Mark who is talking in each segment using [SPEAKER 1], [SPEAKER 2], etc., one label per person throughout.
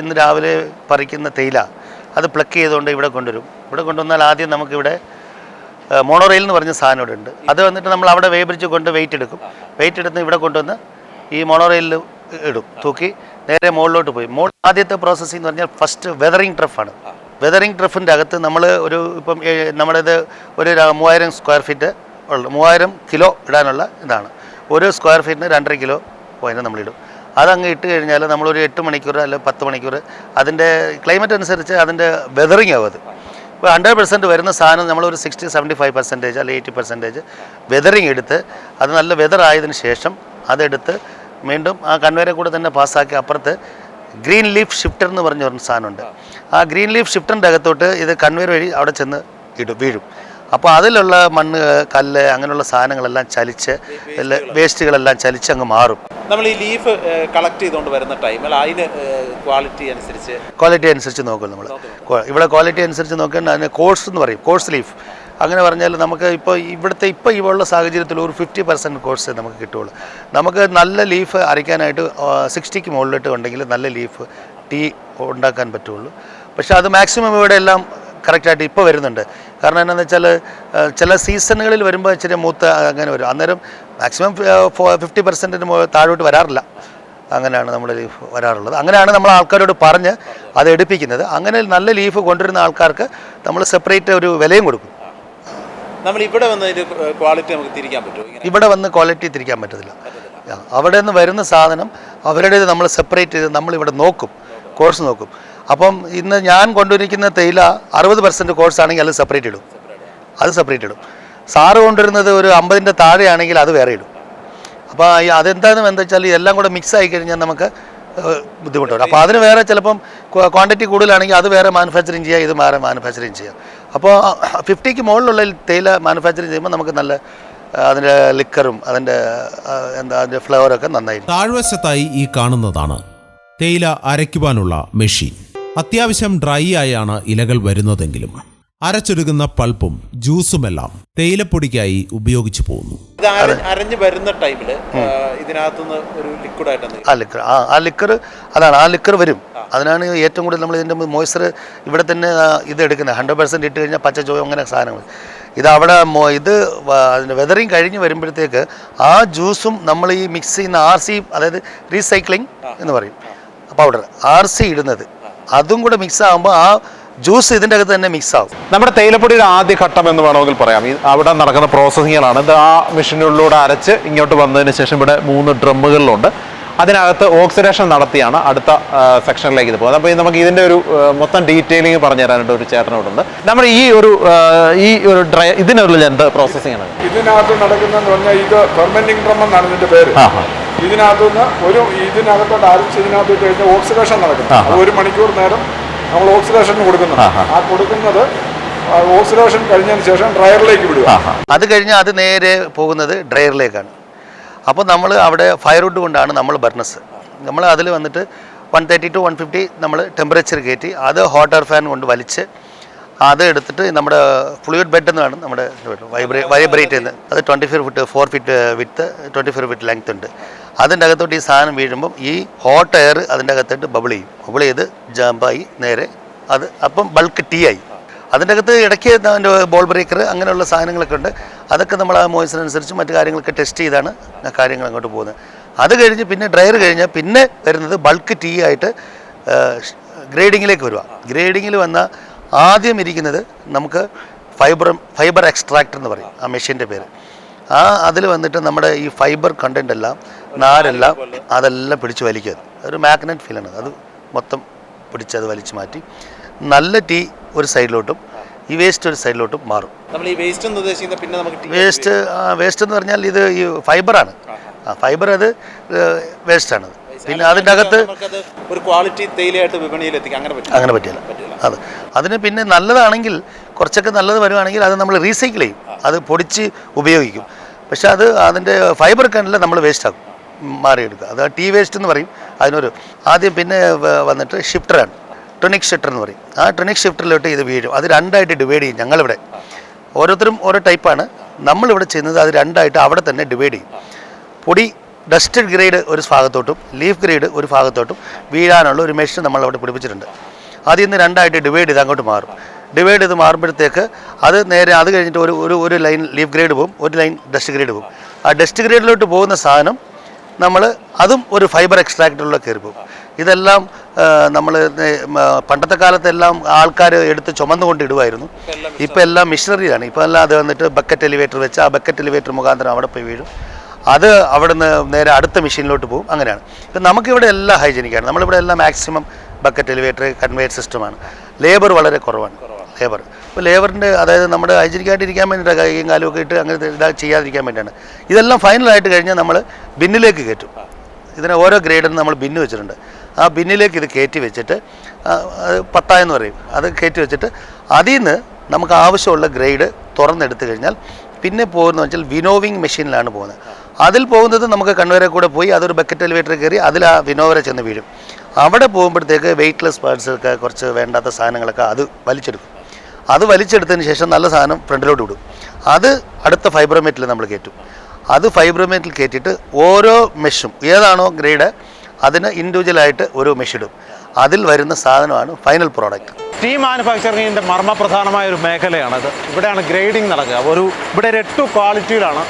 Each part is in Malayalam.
[SPEAKER 1] ഇന്ന് രാവിലെ പറിക്കുന്ന തേയില അത് പ്ലക്ക് ചെയ്തുകൊണ്ട് ഇവിടെ കൊണ്ടുവരും. ഇവിടെ കൊണ്ടുവന്നാൽ ആദ്യം നമുക്കിവിടെ മോണോറെയിൽ എന്ന് പറഞ്ഞ സാധനം ഇവിടെ ഉണ്ട്. അത് വന്നിട്ട് നമ്മൾ അവിടെ വേബ്രിഡ്ജ് കൊണ്ട് വെയിറ്റ് എടുക്കും. വെയിറ്റ് എടുത്ത് ഇവിടെ കൊണ്ടുവന്ന് ഈ മോണോറെയിലിൽ ഇടും. തൂക്കി നേരെ മുകളിലോട്ട് പോയി. മോൾ ആദ്യത്തെ പ്രോസസ്സിംഗ് എന്ന് പറഞ്ഞാൽ ഫസ്റ്റ് വെതറിങ് ട്രഫാണ് വെതറിങ് ട്രഫിന്റെ അകത്ത് നമ്മൾ ഒരു ഇപ്പം നമ്മുടേത് ഒരു മൂവായിരം സ്ക്വയർ ഫീറ്റ് ഉള്ള മൂവായിരം കിലോ ഇടാനുള്ള ഇതാണ്. ഒരു സ്ക്വയർ ഫീറ്റിന് രണ്ടര കിലോ പോയിന്റ് നമ്മളിടും അതങ്ങ് ഇട്ട് കഴിഞ്ഞാൽ നമ്മളൊരു എട്ട് മണിക്കൂർ അല്ലെങ്കിൽ പത്ത് മണിക്കൂർ അതിന്റെ ക്ലൈമറ്റ് അനുസരിച്ച് അതിന്റെ വെതറിങ് ആവും അത്. ഇപ്പോൾ ഹൺഡ്രഡ് പെർസെന്റ് വരുന്ന സാധനം നമ്മളൊരു സിക്സ്റ്റി സെവന്റി ഫൈവ് പെർസെന്റേജ് അല്ലെങ്കിൽ എയ്റ്റി പെർസെന്റേജ് വെതറിങ് എടുത്ത് അത് നല്ല വെതർ ആയതിനു ശേഷം അതെടുത്ത് വീണ്ടും ആ കൺവേരെ കൂടെ തന്നെ പാസ്സാക്കി അപ്പുറത്ത് ഗ്രീൻ ലീഫ് ഷിഫ്റ്റർ എന്ന് പറഞ്ഞ ഒരു സാധനമുണ്ട്. ആ ഗ്രീൻ ലീഫ് ഷിഫ്റ്ററിന്റെ അകത്തോട്ട് ഇത് കൺവേർ വഴി അവിടെ ചെന്ന് ഇടും വീഴും. അപ്പോൾ അതിലുള്ള മണ്ണ് കല്ല് അങ്ങനെയുള്ള സാധനങ്ങളെല്ലാം ചലിച്ച് വേസ്റ്റുകളെല്ലാം ചലിച്ച് അങ്ങ് മാറും.
[SPEAKER 2] നമ്മൾ ഈ ലീഫ് കളക്ട് ചെയ്തുകൊണ്ട് വരുന്ന ടൈമിൽ അതിന് ക്വാളിറ്റി അനുസരിച്ച്
[SPEAKER 1] ക്വാളിറ്റി അനുസരിച്ച് നോക്കും നമ്മൾ. ഇവിടെ ക്വാളിറ്റി അനുസരിച്ച് നോക്കാൻ അതിന് കോഴ്സ് എന്ന് പറയും കോഴ്സ് ലീഫ് അങ്ങനെ പറഞ്ഞാൽ നമുക്ക് ഇപ്പോൾ ഇവിടുത്തെ ഇപ്പോൾ ഉള്ള സാഹചര്യത്തിൽ ഒരു ഫിഫ്റ്റി പെർസെന്റ് കോഴ്സ് നമുക്ക് കിട്ടുള്ളൂ നമുക്ക് നല്ല ലീഫ് അരയ്ക്കാനായിട്ട് സിക്സ്റ്റിക്ക് മുകളിലിട്ട് ഉണ്ടെങ്കിൽ നല്ല ലീഫ് ടീ ഉണ്ടാക്കാൻ പറ്റുള്ളൂ പക്ഷേ അത് മാക്സിമം ഇവിടെ എല്ലാം കറക്റ്റായിട്ട് ഇപ്പോൾ വരുന്നുണ്ട്. കാരണം എന്താണെന്ന് വെച്ചാൽ ചില സീസണുകളിൽ വരുമ്പോൾ ഇച്ചിരി മൂത്ത് അങ്ങനെ വരും. അന്നേരം മാക്സിമം ഫിഫ്റ്റി പെർസെന്റിന് താഴോട്ട് വരാറില്ല. അങ്ങനെയാണ് നമ്മൾ ലീഫ് വരാറുള്ളത്. അങ്ങനെയാണ് നമ്മൾ ആൾക്കാരോട് പറഞ്ഞ് അത് എടുപ്പിക്കുന്നത്. അങ്ങനെ നല്ല ലീഫ് കൊണ്ടുവരുന്ന ആൾക്കാർക്ക് നമ്മൾ സെപ്പറേറ്റ് ഒരു വിലയും കൊടുക്കും.
[SPEAKER 2] നമ്മൾ ഇവിടെ വന്ന് ക്വാളിറ്റി നമുക്ക് തിരിക്കാൻ പറ്റുമോ?
[SPEAKER 1] ഇവിടെ വന്ന് ക്വാളിറ്റി തിരിക്കാൻ പറ്റത്തില്ല. അവിടെ നിന്ന് വരുന്ന സാധനം അവരുടേത് നമ്മൾ സെപ്പറേറ്റ് ചെയ്ത് നമ്മളിവിടെ നോക്കും. കോഴ്സ് നോക്കും. അപ്പം ഇന്ന് ഞാൻ കൊണ്ടുവരിക്കുന്ന തേയില അറുപത് പെർസെന്റ് കോഴ്സ് ആണെങ്കിൽ അത് സെപ്പറേറ്റ് ഇടും. അത് സെപ്പറേറ്റ് ഇടും. സാറ് കൊണ്ടുവരുന്നത് ഒരു അമ്പതിന്റെ താഴെയാണെങ്കിൽ അത് വേറെ ഇടും. അപ്പോൾ അതെന്താണെന്ന് എന്താ വെച്ചാൽ ഇതെല്ലാം കൂടെ മിക്സ് ആയി കഴിഞ്ഞാൽ നമുക്ക് ബുദ്ധിമുട്ടുണ്ട്. അപ്പോൾ അതിന് വേറെ ചിലപ്പം ക്വാണ്ടിറ്റി കൂടുതലാണെങ്കിൽ അത് വേറെ മാനുഫാക്ചറിങ് ചെയ്യുക ഇത് വേറെ മാനുഫാക്ചറിങ് ചെയ്യുക അപ്പോൾ ഫിഫ്റ്റിക്ക് മുകളിലുള്ള തേയില മാനുഫാക്ചറിങ് ചെയ്യുമ്പോൾ നമുക്ക് നല്ല അതിന്റെ ലിക്കറും അതിന്റെ എന്താ അതിന്റെ ഫ്ലേവറൊക്കെ നന്നായിരിക്കും.
[SPEAKER 3] താഴ്വശത്തായി ഈ കാണുന്നതാണ് തേയില അരയ്ക്കുവാനുള്ള മെഷീൻ. അത്യാവശ്യം ഡ്രൈ ആയാണ് ഇലകൾ വരുന്നതെങ്കിലും അരച്ചെടുക്കുന്ന പൾപ്പും ജ്യൂസുമെല്ലാം തേയിലപ്പൊടിക്കായി ഉപയോഗിച്ചു പോകുന്നു.
[SPEAKER 2] അരഞ്ഞു വരുന്ന ടൈമിൽ ഇതിനകത്തുനിന്ന് ഒരു ലിക്വിഡായിട്ട് എന്തെങ്കിലും
[SPEAKER 1] ആ ലിക്കർ ആ ആ ലിക്കർ അതാണ് ആ ലിക്കർ വരും. അതിനാണ് ഏറ്റവും കൂടുതൽ നമ്മൾ ഇതിന്റെ മോയ്സ്ചർ ഇവിടെ തന്നെ ഇത് എടുക്കുന്നത്. ഹൺഡ്രഡ് പെർസെന്റ് ഇട്ട് കഴിഞ്ഞാൽ പച്ച ചോയ അങ്ങനെ സാധനങ്ങൾ. ഇത് അവിടെ ഇത് അതിന്റെ വെതറിങ് കഴിഞ്ഞ് വരുമ്പോഴത്തേക്ക് ആ ജ്യൂസും നമ്മൾ ഈ മിക്സ് ചെയ്യുന്ന ആർ സി അതായത് റീസൈക്ലിംഗ് എന്ന് പറയും. പൗഡർ ആർ സി ഇടുന്നത്. അതും കൂടെ മിക്സ് ആകുമ്പോൾ ആ ജ്യൂസ് ഇതിന്റെ അകത്ത് തന്നെ മിക്സ് ആവും.
[SPEAKER 4] നമ്മുടെ തേയിലപ്പൊടിയുടെ ആദ്യ ഘട്ടം എന്ന് വേണമെങ്കിൽ പറയാം. അവിടെ നടക്കുന്ന പ്രോസസ്സിങ്ങുകളാണ് ഇത് ആ മെഷീനുകളിലൂടെ അരച്ച് ഇങ്ങോട്ട് വന്നതിന് ശേഷം ഇവിടെ മൂന്ന് ഡ്രമ്മുകളിലുണ്ട്. അതിനകത്ത് ഓക്സിഡേഷൻ നടത്തിയാണ് അടുത്ത സെക്ഷനിലേക്ക് ഇത് പോകുന്നത്. അപ്പോൾ ഈ നമുക്ക് ഇതിന്റെ ഒരു മൊത്തം ഡീറ്റെയിലിംഗ് പറഞ്ഞു തരാനായിട്ട് ഒരു ചേട്ടനോടുണ്ട്. നമ്മൾ ഈ ഒരു ഈ ഒരു ഡ്രൈ ഇതിനുള്ള എന്ത് പ്രോസസ്സിംഗ് ആണ്
[SPEAKER 5] ഇതിനകത്ത് നടക്കുന്നതെന്ന് പറഞ്ഞാൽ ഇത് ഫെർമെന്റിംഗ് ഡ്രം എന്നാണ് ഇതിന്റെ പേര്.
[SPEAKER 4] ആഹാ.
[SPEAKER 5] ഇതിനകത്തുനിന്ന് ഒരു ഇതിനകത്തോട്ട് ആരും ഇതിനകത്ത് കഴിഞ്ഞാൽ ഓക്സിഡേഷൻ നടക്കും ഒരു മണിക്കൂർ നേരം നമ്മൾ ഓക്സിഡേഷൻ കൊടുക്കുന്നുണ്ട്. ആ കൊടുക്കുന്നത് ഓക്സിഡേഷൻ കഴിഞ്ഞതിന് ശേഷം ഡ്രയറിലേക്ക് വിടുക.
[SPEAKER 1] അത് കഴിഞ്ഞ് അത് നേരെ പോകുന്നത് ഡ്രയറിലേക്കാണ് അപ്പോൾ നമ്മൾ അവിടെ ഫയർവുഡ് കൊണ്ടാണ് നമ്മൾ ബർണസ് നമ്മൾ അതിൽ വന്നിട്ട് one thirty to one fifty നമ്മൾ ടെമ്പറേച്ചർ കയറ്റി അത് ഹോട്ട് എയർ ഫാൻ കൊണ്ട് വലിച്ച് അത് എടുത്തിട്ട് നമ്മുടെ ഫ്ലൂയിഡ് ബെഡ് എന്ന് വേണം നമ്മുടെ വൈബ്രേ വൈബ്രേറ്റ് ചെയ്യുന്നത്. അത് twenty five feet four feet with twenty five feet length ഉണ്ട്. അതിന്റെ അകത്തോട്ട് ഈ സാധനം വീഴുമ്പം ഈ ഹോട്ട് എയർ അതിന്റെ അകത്തോട്ട് ബബിൾ ചെയ്യും. ബബിൾ ചെയ്ത് ജമ്പായി നേരെ അത് അപ്പം ബൾക്ക് ടീ ആയി. അതിന്റെ അകത്ത് ഇടയ്ക്ക് അതിന്റെ ബോൾ ബ്രേക്കർ അങ്ങനെയുള്ള സാധനങ്ങളൊക്കെ ഉണ്ട്. അതൊക്കെ നമ്മൾ ആ മോയിസിനനുസരിച്ച് മറ്റു കാര്യങ്ങളൊക്കെ ടെസ്റ്റ് ചെയ്താണ് കാര്യങ്ങൾ അങ്ങോട്ട് പോകുന്നത്. അത് കഴിഞ്ഞ് പിന്നെ ഡ്രയർ കഴിഞ്ഞാൽ പിന്നെ വരുന്നത് ബൾക്ക് ടീ ആയിട്ട് ഗ്രേഡിങ്ങിലേക്ക് വരിക. ഗ്രേഡിങ്ങിൽ വന്ന ആദ്യം ഇരിക്കുന്നത് നമുക്ക് ഫൈബർ ഫൈബർ എക്സ്ട്രാക്ടർ എന്ന് പറയും ആ മെഷീന്റെ പേര്. ആ അതിൽ വന്നിട്ട് നമ്മുടെ ഈ ഫൈബർ കണ്ടന്റ് എല്ലാം നാരെല്ലാം അതെല്ലാം പിടിച്ച് വലിക്കുക ഒരു മാഗ്നറ്റ് ഫീലാണ് അത് മൊത്തം പിടിച്ച് അത് വലിച്ചു മാറ്റി നല്ല ടീ ഒരു സൈഡിലോട്ടും ഈ വേസ്റ്റ് ഒരു സൈഡിലോട്ടും മാറും.
[SPEAKER 2] നമ്മൾ ഈ വേസ്റ്റ് എന്ന് ഉദ്ദേശിക്കുന്നത് പിന്നെ നമുക്ക്
[SPEAKER 1] വേസ്റ്റ് വേസ്റ്റ് എന്ന് പറഞ്ഞാൽ ഇത് ഈ ഫൈബറാണ് ആ ഫൈബർ അത് വേസ്റ്റാണ് പിന്നെ അതിന്റെ അകത്ത്
[SPEAKER 2] ഒരു ക്വാളിറ്റി തേയിലയായിട്ട് വിപണിയിൽ എത്തിക്കാം അങ്ങനെ പറ്റും
[SPEAKER 1] അങ്ങനെ പറ്റില്ല. അത്. അതിന് പിന്നെ നല്ലതാണെങ്കിൽ കുറച്ചൊക്കെ നല്ലത് വരുവാണെങ്കിൽ അത് നമ്മൾ റീസൈക്കിൾ ചെയ്യും. അത് പൊടിച്ച് ഉപയോഗിക്കും. പക്ഷെ അത് അതിന്റെ ഫൈബർ കണ്ടില്ല നമ്മൾ വേസ്റ്റ് ആക്കും. മാറിയെടുക്കുക. അത് ടീ വേസ്റ്റ് എന്ന് പറയും. അതിനൊരു ആദ്യം പിന്നെ വന്നിട്ട് ഷിഫ്റ്ററാണ് ട്രിനിക് ഷിഫ്റ്റർ എന്ന് പറയും. ആ ട്രിനിക് ഷിഫ്റ്ററിലോട്ട് ഇത് വീഴും. അത് രണ്ടായിട്ട് ഡിവൈഡ് ചെയ്യും ഞങ്ങളിവിടെ. ഓരോരുത്തരും ഓരോ ടൈപ്പാണ് നമ്മളിവിടെ ചെയ്യുന്നത് അത് രണ്ടായിട്ട് അവിടെ തന്നെ ഡിവൈഡ് ചെയ്യും. പൊടി ഡസ്റ്റഡ് ഗ്രേഡ് ഒരു ഭാഗത്തോട്ടും ലീഫ് ഗ്രേഡ് ഒരു ഭാഗത്തോട്ടും വീഴാനുള്ള ഒരു മെഷീൻ നമ്മൾ അവിടെ പിടിപ്പിച്ചിട്ടുണ്ട്. അതിൽ നിന്ന് രണ്ടായിട്ട് ഡിവൈഡ് ചെയ്ത് അങ്ങോട്ട് മാറും. ഡിവൈഡ് ചെയ്ത് മാറുമ്പോഴത്തേക്ക് അത് നേരെ അത് കഴിഞ്ഞിട്ട് ഒരു ഒരു ഒരു ലൈൻ ലീഫ് ഗ്രേഡ് പോകും ഒരു ലൈൻ ഡസ്റ്റ് ഗ്രേഡ് പോകും. ആ ഡസ്റ്റ് ഗ്രേഡിലോട്ട് പോകുന്ന സാധനം നമ്മൾ അതും ഒരു ഫൈബർ എക്സ്ട്രാക്ടറിലൂടെ കയറി പോകും. ഇതെല്ലാം നമ്മൾ പണ്ടത്തെ കാലത്തെല്ലാം ആൾക്കാർ എടുത്ത് ചുമന്നുകൊണ്ട് ഇടുമായിരുന്നു ഇപ്പോൾ എല്ലാം മിഷനറിയാണ് ഇപ്പോൾ എല്ലാം അത് വന്നിട്ട് ബക്കറ്റ് എലിവേറ്റർ വെച്ച് ആ ബക്കറ്റ് എലിവേറ്റർ മുഖാന്തരം അവിടെ പോയി വീഴും. അത് അവിടുന്ന് നേരെ അടുത്ത മെഷീനിലോട്ട് പോകും. അങ്ങനെയാണ്. ഇപ്പം നമുക്കിവിടെ എല്ലാം ഹൈജീനിക്കാണ്. നമ്മളിവിടെ എല്ലാം മാക്സിമം ബക്കറ്റ് എലിവേറ്റർ കൺവെയർ സിസ്റ്റമാണ്. ലേബർ വളരെ കുറവാണ്. ലേബർ. ഇപ്പോൾ ലേബറിന്റെ അതായത് നമ്മുടെ ഹൈജീനിക്കായിട്ട് ഇരിക്കാൻ വേണ്ടിയിട്ട് കൈയും കാലുമൊക്കെ ഇട്ട് അങ്ങനെ ഇതാ ചെയ്യാതിരിക്കാൻ വേണ്ടിയാണ്. ഇതെല്ലാം ഫൈനലായിട്ട് കഴിഞ്ഞാൽ നമ്മൾ ബിന്നിലേക്ക് കയറ്റും. ഇതിനെ ഓരോ ഗ്രേഡിനും നമ്മൾ ബിന്ന് വെച്ചിട്ടുണ്ട്. ആ ബിന്നിലേക്ക് ഇത് കയറ്റി വെച്ചിട്ട് പത്തായെന്ന് പറയും. അത് കയറ്റി വെച്ചിട്ട് അതിൽ നിന്ന് നമുക്ക് ആവശ്യമുള്ള ഗ്രേഡ് തുറന്നെടുത്തു കഴിഞ്ഞാൽ പിന്നെ പോകുന്നത് വെച്ചാൽ വിനോവിങ് മെഷീനിലാണ് പോകുന്നത്. അതിൽ പോകുന്നത് നമുക്ക് കൺവെയറെ കൂടെ പോയി അതൊരു ബക്കറ്റ് എലിവേറ്റർ കയറി അതിൽ ആ വിനോവരെ ചെന്ന് വീഴും. അവിടെ പോകുമ്പോഴത്തേക്ക് വെയ്റ്റ്ലെസ് പാർട്സ് ഒക്കെ കുറച്ച് വേണ്ടാത്ത സാധനങ്ങളൊക്കെ അത് വലിച്ചെടുക്കും. അത് വലിച്ചെടുത്തതിന് ശേഷം നല്ല സാധനം ഫ്രണ്ടിലോട്ട് വിടും. അത് അടുത്ത ഫൈബ്രോമേറ്റിൽ നമ്മൾ കയറ്റും. അത് ഫൈബ്രോമേറ്റിൽ കയറ്റിയിട്ട് ഓരോ മെഷും ഏതാണോ ഗ്രേഡ് അതിന് ഇൻഡിവിജ്വലായിട്ട് ഓരോ മെഷ് ഇടും. അതിൽ വരുന്ന സാധനമാണ് ഫൈനൽ പ്രോഡക്റ്റ്
[SPEAKER 4] ടീ മാനുഫാക്ചറിങ്ങിന്റെ മർമ്മപ്രധാനമായ ഒരു മേഖലയാണത്. ഇവിടെയാണ് ഗ്രേഡിംഗ് നടക്കുക. ഒരു ഇവിടെ ഒരു എട്ട് ക്വാളിറ്റിയിലാണ്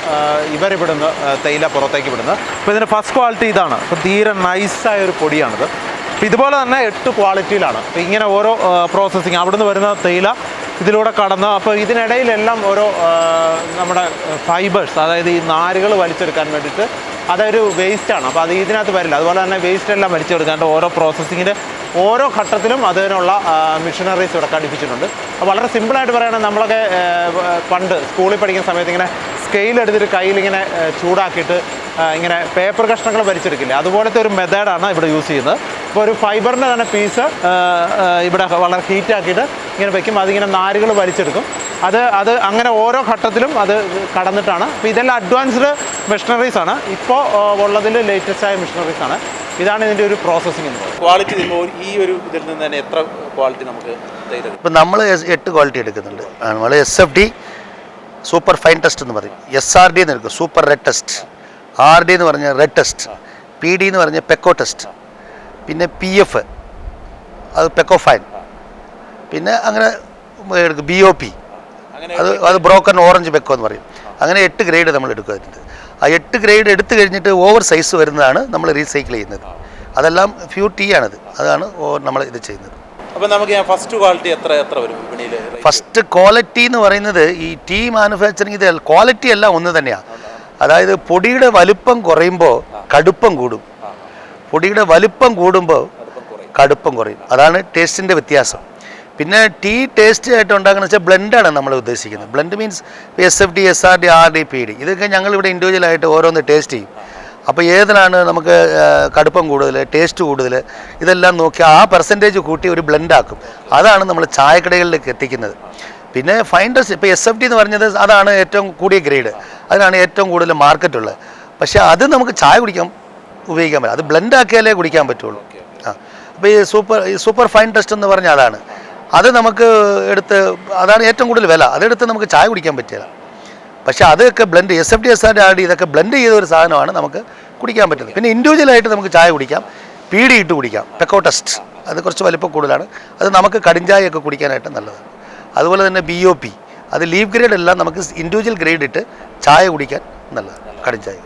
[SPEAKER 4] ഇവരിവിടുന്ന് തേയില പുറത്തേക്ക് വിടുന്നത്. അപ്പോൾ ഇതിന്റെ ഫസ്റ്റ് ക്വാളിറ്റി ഇതാണ്. അപ്പോൾ തീരെ നൈസായ ഒരു പൊടിയാണിത്. അപ്പോൾ ഇതുപോലെ തന്നെ എട്ട് ക്വാളിറ്റിയിലാണ് അപ്പോൾ ഇങ്ങനെ ഓരോ പ്രോസസ്സിങ് അവിടുന്ന് വരുന്ന തേയില ഇതിലൂടെ കടന്ന് അപ്പോൾ ഇതിനിടയിലെല്ലാം ഓരോ നമ്മുടെ ഫൈബേഴ്സ് അതായത് ഈ നാരുകൾ വലിച്ചെടുക്കാൻ വേണ്ടിയിട്ട് അതൊരു വേസ്റ്റാണ് അപ്പോൾ അത് ഇതിനകത്ത് വരില്ല. അതുപോലെ തന്നെ വേസ്റ്റ് എല്ലാം വലിച്ചെടുക്കാണ്ട് ഓരോ പ്രോസസ്സിങ്ങിന്റെ ഓരോ ഘട്ടത്തിലും അതിനുള്ള മിഷനറീസ് ഇവിടെ ഘടിപ്പിച്ചിട്ടുണ്ട്. അപ്പോൾ വളരെ സിമ്പിളായിട്ട് പറയുകയാണെങ്കിൽ നമ്മളൊക്കെ പണ്ട് സ്കൂളിൽ പഠിക്കുന്ന സമയത്ത് ഇങ്ങനെ സ്കെയിൽ എടുത്തിട്ട് കയ്യിൽ ഇങ്ങനെ ചൂടാക്കിയിട്ട് ഇങ്ങനെ പേപ്പർ കഷ്ണങ്ങൾ വലിച്ചെടുക്കില്ല? അതുപോലത്തെ ഒരു മെത്തേഡാണ് ഇവിടെ യൂസ് ചെയ്യുന്നത്. ഇപ്പോൾ ഒരു ഫൈബറിന്റെ തന്നെ പീസ് ഇവിടെ വളരെ ഹീറ്റാക്കിയിട്ട് ഇങ്ങനെ വയ്ക്കും അതിങ്ങനെ നാരുകൾ വലിച്ചെടുക്കും. അത് അത് അങ്ങനെ ഓരോ ഘട്ടത്തിലും അത് കടന്നിട്ടാണ്. അപ്പോൾ ഇതെല്ലാം അഡ്വാൻസ്ഡ് മെഷീനറീസ് ആണ്. ഇപ്പോൾ ഉള്ളതിൽ ലേറ്റസ്റ്റായ മെഷീനറീസാണ് ഇതാണ് ഇതിന്റെ ഒരു പ്രോസസ്സിംഗ് എന്ന് പറയുന്നത്.
[SPEAKER 2] ക്വാളിറ്റി നമ്മൾ ഈ ഒരു ഇതിൽ നിന്ന് തന്നെ എത്ര ക്വാളിറ്റി നമുക്ക്?
[SPEAKER 1] ഇപ്പം നമ്മൾ എട്ട് ക്വാളിറ്റി എടുക്കുന്നുണ്ട്. നമ്മൾ S F D super fine test എന്ന് പറയും. എസ് ആർ ഡി എന്ന് എടുക്കും. Super red test R D എന്ന് പറഞ്ഞാൽ റെഡ് ടെസ്റ്റ് പി ഡി എന്ന് പറഞ്ഞാൽ പെക്കോ ടെസ്റ്റ് പിന്നെ പി എഫ് അത് പെക്കോ ഫൈൻ പിന്നെ അങ്ങനെ എടുക്കും. ബി ഒ പി
[SPEAKER 2] അങ്ങനെ
[SPEAKER 1] അത് അത് ബ്രോക്കൺ ഓറഞ്ച് പെക്കോ എന്ന് പറയും. അങ്ങനെ എട്ട് ഗ്രേഡ് നമ്മൾ എടുക്കുന്നുണ്ട് ആ എട്ട് ഗ്രേഡ് എടുത്തു കഴിഞ്ഞിട്ട് ഓവർ സൈസ് വരുന്നതാണ് നമ്മൾ റീസൈക്കിൾ ചെയ്യുന്നത്. അതെല്ലാം ഫ്യൂ ടീ ആണത്. അതാണ് നമ്മൾ ഇത് ചെയ്യുന്നത്.
[SPEAKER 2] അപ്പോൾ നമുക്ക് ഫസ്റ്റ് ക്വാളിറ്റി എത്ര എത്ര വരും വിപണിയിൽ?
[SPEAKER 1] ഫസ്റ്റ് ക്വാളിറ്റി എന്ന് പറയുന്നത് ഈ ടീ മാനുഫാക്ചറിങ് ഇത് ക്വാളിറ്റി എല്ലാം ഒന്ന് തന്നെയാണ് അതായത് പൊടിയുടെ വലുപ്പം കുറയുമ്പോൾ കടുപ്പം കൂടും. പൊടിയുടെ വലുപ്പം കൂടുമ്പോൾ കടുപ്പം കുറയും. അതാണ് ടേസ്റ്റിന്റെ വ്യത്യാസം. പിന്നെ ടീ ടേസ്റ്റ് ആയിട്ട് ഉണ്ടാക്കുന്ന വെച്ചാൽ ബ്ലെൻഡാണ് നമ്മൾ ഉദ്ദേശിക്കുന്നത്. Blend means S F D S R D R D P D ഇതൊക്കെ ഞങ്ങളിവിടെ ഇൻഡിവിജ്വലായിട്ട് ഓരോന്ന് ടേസ്റ്റ് ചെയ്യും. അപ്പോൾ ഏതിനാണ് നമുക്ക് കടുപ്പം കൂടുതൽ ടേസ്റ്റ് കൂടുതൽ ഇതെല്ലാം നോക്കി ആ പെർസെന്റേജ് കൂട്ടി ഒരു ബ്ലെൻഡാക്കും അതാണ് നമ്മൾ ചായക്കടകളിലേക്ക് എത്തിക്കുന്നത്. പിന്നെ ഫൈൻഡേഴ്സ് ഇപ്പോൾ എസ് എഫ് ഡി എന്ന് പറഞ്ഞത് അതാണ് ഏറ്റവും കൂടിയ ഗ്രേഡ്. അതിനാണ് ഏറ്റവും കൂടുതൽ മാർക്കറ്റ് ഉള്ളത്. പക്ഷേ അത് നമുക്ക് ചായ കുടിക്കാൻ ഉപയോഗിക്കാൻ പറ്റും അത് ബ്ലെൻഡ് ആക്കിയാലേ കുടിക്കാൻ പറ്റുള്ളൂ. ആ. അപ്പോൾ ഈ സൂപ്പർ ഈ സൂപ്പർ ഫൈൻ ടെസ്റ്റ് എന്ന് പറഞ്ഞാൽ അതാണ് അത് നമുക്ക് എടുത്ത് അതാണ് ഏറ്റവും കൂടുതൽ വില. അതെടുത്ത് നമുക്ക് ചായ കുടിക്കാൻ പറ്റില്ല. പക്ഷേ അതൊക്കെ blend S F D S R add ഇതൊക്കെ ബ്ലെൻഡ് ചെയ്ത ഒരു സാധനമാണ് നമുക്ക് കുടിക്കാൻ പറ്റുന്നത്. പിന്നെ ഇൻഡിവിജ്വലായിട്ട് നമുക്ക് ചായ കുടിക്കാം. പീടി ഇട്ട് കുടിക്കാം. പെക്കോ ടെസ്റ്റ് അത് കുറച്ച് വലിപ്പം കൂടുതലാണ്. അത് നമുക്ക് കടിഞ്ചായൊക്കെ കുടിക്കാനായിട്ട് നല്ലതാണ്. അതുപോലെ തന്നെ ബി ഒ പി അത് ലീവ് ഗ്രേഡ് എല്ലാം നമുക്ക് ഇൻഡിവിജ്വൽ ഗ്രേഡ് ഇട്ട് ചായ കുടിക്കാൻ നല്ലതാണ്. കടിഞ്ചായ